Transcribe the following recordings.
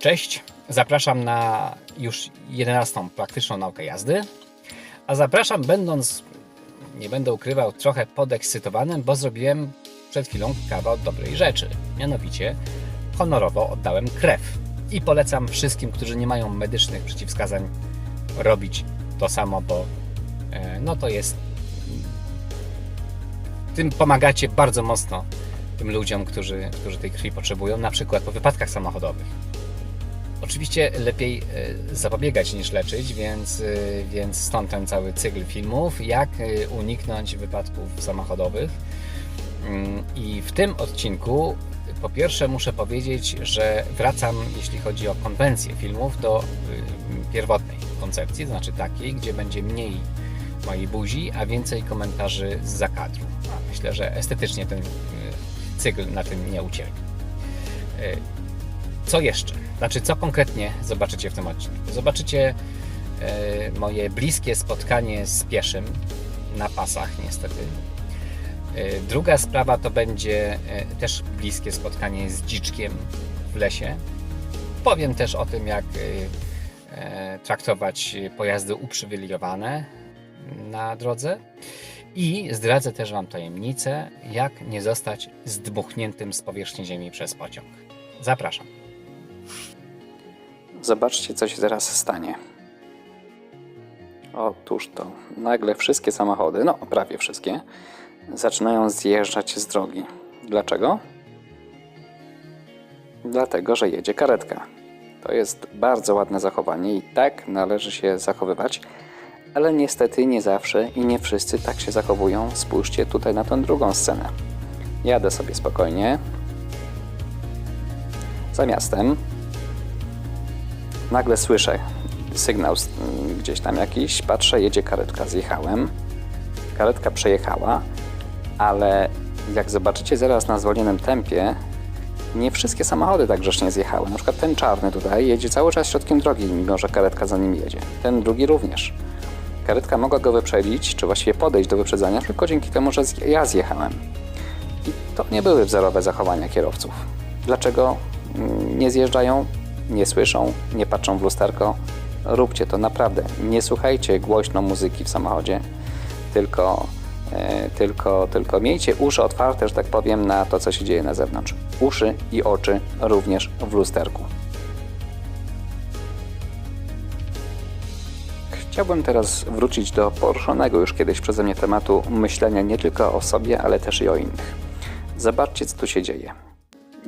Cześć, zapraszam na już 11. praktyczną naukę jazdy. A zapraszam, będąc, nie będę ukrywał, trochę podekscytowanym, bo zrobiłem przed chwilą kawał dobrej rzeczy. Mianowicie honorowo oddałem krew. I polecam wszystkim, którzy nie mają medycznych przeciwwskazań, robić to samo, bo e, no to jest. Tym pomagacie bardzo mocno tym ludziom, którzy, którzy tej krwi potrzebują, na przykład po wypadkach samochodowych. Oczywiście lepiej e, zapobiegać niż leczyć, więc, e, więc stąd ten cały cykl filmów, jak e, uniknąć wypadków samochodowych. Mm, I w tym odcinku po pierwsze muszę powiedzieć, że wracam, jeśli chodzi o konwencję filmów, do pierwotnej koncepcji, to znaczy takiej, gdzie będzie mniej mojej buzi, a więcej komentarzy z zakadru. Myślę, że estetycznie ten cykl na tym nie ucierpi. Co jeszcze? Znaczy, co konkretnie zobaczycie w tym odcinku? Zobaczycie e, moje bliskie spotkanie z pieszym na pasach, niestety. E, Druga sprawa to będzie e, też bliskie spotkanie z dziczkiem w lesie. Powiem też o tym, jak traktować pojazdy uprzywilejowane na drodze. I zdradzę też Wam tajemnicę, jak nie zostać zdmuchniętym z powierzchni Ziemi przez pociąg. Zapraszam. Zobaczcie, co się teraz stanie. Otóż to, nagle wszystkie samochody, no prawie wszystkie, zaczynają zjeżdżać z drogi. Dlaczego? Dlatego, że jedzie karetka. To jest bardzo ładne zachowanie i tak należy się zachowywać, ale niestety nie zawsze i nie wszyscy tak się zachowują. Spójrzcie tutaj na tę drugą scenę. Jadę sobie spokojnie. Za miastem nagle słyszę sygnał gdzieś tam jakiś, patrzę, jedzie karetka, zjechałem. Karetka przejechała, ale jak zobaczycie zaraz na zwolnionym tempie, nie wszystkie samochody tak grzecznie zjechały. Na przykład ten czarny tutaj jedzie cały czas środkiem drogi, mimo że karetka za nim jedzie. Ten drugi również. Karetka mogła go wyprzedzić, czy właściwie podejść do wyprzedzania, tylko dzięki temu, że ja zjechałem. I to nie były wzorowe zachowania kierowców. Dlaczego mm, nie zjeżdżają, nie słyszą, nie patrzą w lusterko? Róbcie to naprawdę. Nie słuchajcie głośno muzyki w samochodzie, tylko, e, tylko, tylko miejcie uszy otwarte, że tak powiem, na to, co się dzieje na zewnątrz. Uszy i oczy również w lusterku. Chciałbym teraz wrócić do poruszonego już kiedyś przeze mnie tematu myślenia nie tylko o sobie, ale też i o innych. Zobaczcie, co tu się dzieje.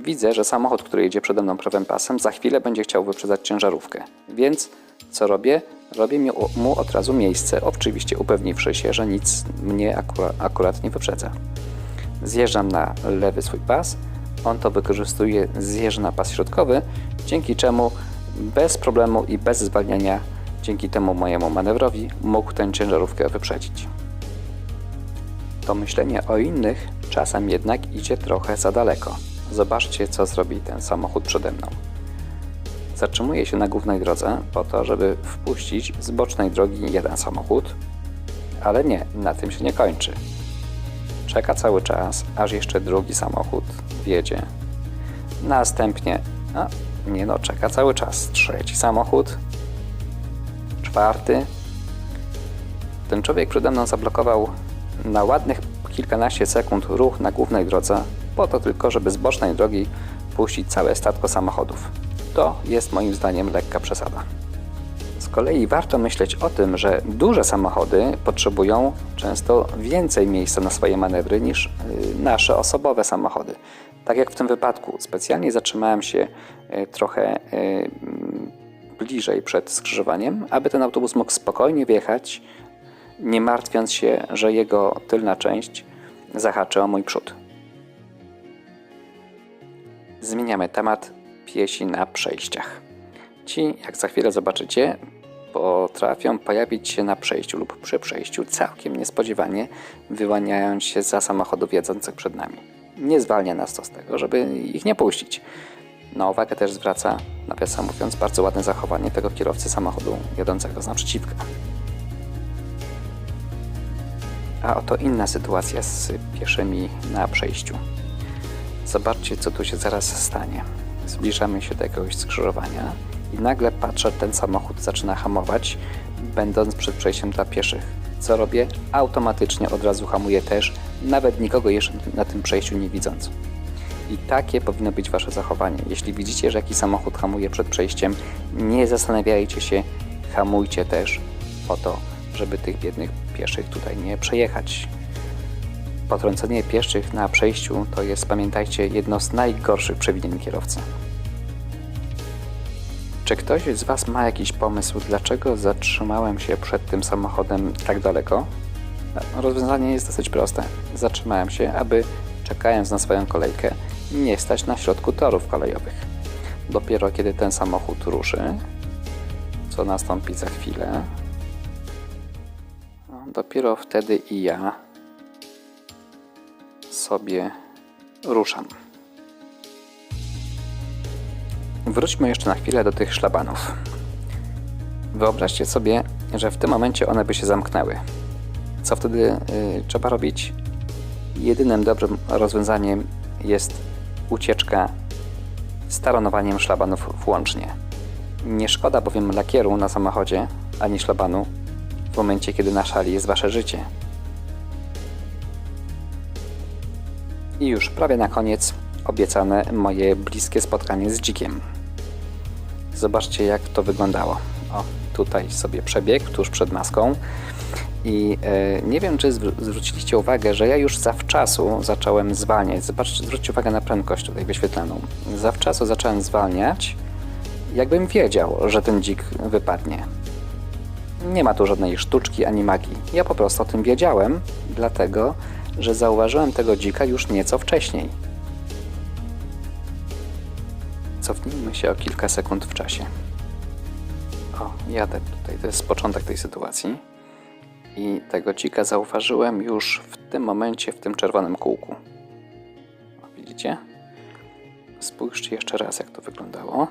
Widzę, że samochód, który jedzie przede mną prawym pasem, za chwilę będzie chciał wyprzedzać ciężarówkę. Więc co robię? Robię mu od razu miejsce, oczywiście upewniwszy się, że nic mnie akura- akurat nie wyprzedza. Zjeżdżam na lewy swój pas, on to wykorzystuje, zjeżdża na pas środkowy, dzięki czemu bez problemu i bez zwalniania, dzięki temu mojemu manewrowi, mógł tę ciężarówkę wyprzedzić. To myślenie o innych czasem jednak idzie trochę za daleko. Zobaczcie, co zrobi ten samochód przede mną. Zatrzymuje się na głównej drodze po to, żeby wpuścić z bocznej drogi jeden samochód, ale nie, na tym się nie kończy. Czeka cały czas, aż jeszcze drugi samochód wjedzie. Następnie, a nie no, czeka cały czas trzeci samochód, czwarty. Ten człowiek przede mną zablokował na ładnych kilkanaście sekund ruch na głównej drodze, po to tylko, żeby z bocznej drogi puścić całe statko samochodów. To jest moim zdaniem lekka przesada. Z kolei warto myśleć o tym, że duże samochody potrzebują często więcej miejsca na swoje manewry niż y, nasze osobowe samochody. Tak jak w tym wypadku, specjalnie zatrzymałem się y, trochę y, bliżej przed skrzyżowaniem, aby ten autobus mógł spokojnie wjechać, nie martwiąc się, że jego tylna część zahaczy o mój przód. Zmieniamy temat piesi na przejściach. Ci, jak za chwilę zobaczycie, potrafią pojawić się na przejściu lub przy przejściu całkiem niespodziewanie, wyłaniając się za samochodów jadących przed nami. Nie zwalnia nas to z tego, żeby ich nie puścić. Na uwagę też zwraca, nawiasem mówiąc, bardzo ładne zachowanie tego kierowcy samochodu jadącego z naprzeciwka. A oto inna sytuacja z pieszymi na przejściu. Zobaczcie, co tu się zaraz stanie. zbliżamy się do jakiegoś skrzyżowania i nagle patrzę, ten samochód zaczyna hamować, będąc przed przejściem dla pieszych. Co robię? Automatycznie od razu hamuję też, nawet nikogo jeszcze na tym przejściu nie widząc. I takie powinno być Wasze zachowanie. Jeśli widzicie, że jakiś samochód hamuje przed przejściem, nie zastanawiajcie się, hamujcie też po to, żeby tych biednych pieszych tutaj nie przejechać. Potrącenie pieszych na przejściu to jest, pamiętajcie, jedno z najgorszych przewinień kierowcy. Czy ktoś z Was ma jakiś pomysł, dlaczego zatrzymałem się przed tym samochodem tak daleko? No, Rozwiązanie jest dosyć proste. Zatrzymałem się, aby czekając na swoją kolejkę, nie stać na środku torów kolejowych. Dopiero kiedy ten samochód ruszy, co nastąpi za chwilę, no, dopiero wtedy i ja sobie ruszam. Wróćmy jeszcze na chwilę do tych szlabanów. Wyobraźcie sobie, że w tym momencie one by się zamknęły. Co wtedy y, trzeba robić? Jedynym dobrym rozwiązaniem jest ucieczka z taronowaniem szlabanów włącznie. Nie szkoda bowiem lakieru na samochodzie ani szlabanu w momencie, kiedy na szali jest wasze życie. I już prawie na koniec obiecane moje bliskie spotkanie z dzikiem. Zobaczcie, jak to wyglądało. O, tutaj sobie przebieg tuż przed maską. I e, nie wiem, czy zwr- zwróciliście uwagę, że ja już zawczasu zacząłem zwalniać. Zobaczcie, zwróćcie uwagę na prędkość tutaj wyświetlaną. Zawczasu zacząłem zwalniać, jakbym wiedział, że ten dzik wypadnie. Nie ma tu żadnej sztuczki ani magii. Ja po prostu o tym wiedziałem, dlatego że zauważyłem tego dzika już nieco wcześniej. Cofnijmy się o kilka sekund w czasie. O, jadę tutaj, to jest początek tej sytuacji. I tego dzika zauważyłem już w tym momencie, w tym czerwonym kółku. Widzicie? Spójrzcie jeszcze raz, jak to wyglądało.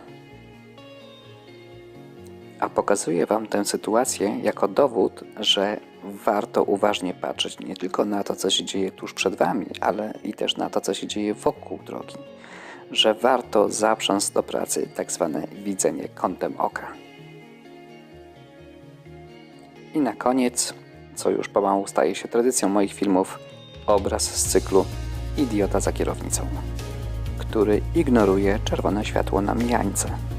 A pokazuję Wam tę sytuację jako dowód, że warto uważnie patrzeć nie tylko na to, co się dzieje tuż przed Wami, ale i też na to, co się dzieje wokół drogi. Że warto zaprząc do pracy tak zwane widzenie kątem oka. I na koniec, co już pomału staje się tradycją moich filmów, obraz z cyklu Idiota za kierownicą, który ignoruje czerwone światło na mijańce.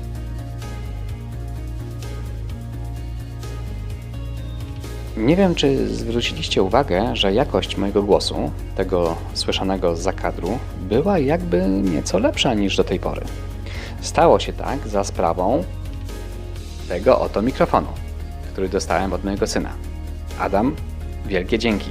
Nie wiem, czy zwróciliście uwagę, że jakość mojego głosu, tego słyszanego z zakadru, była jakby nieco lepsza niż do tej pory. Stało się tak za sprawą tego oto mikrofonu, który dostałem od mojego syna. Adam, wielkie dzięki.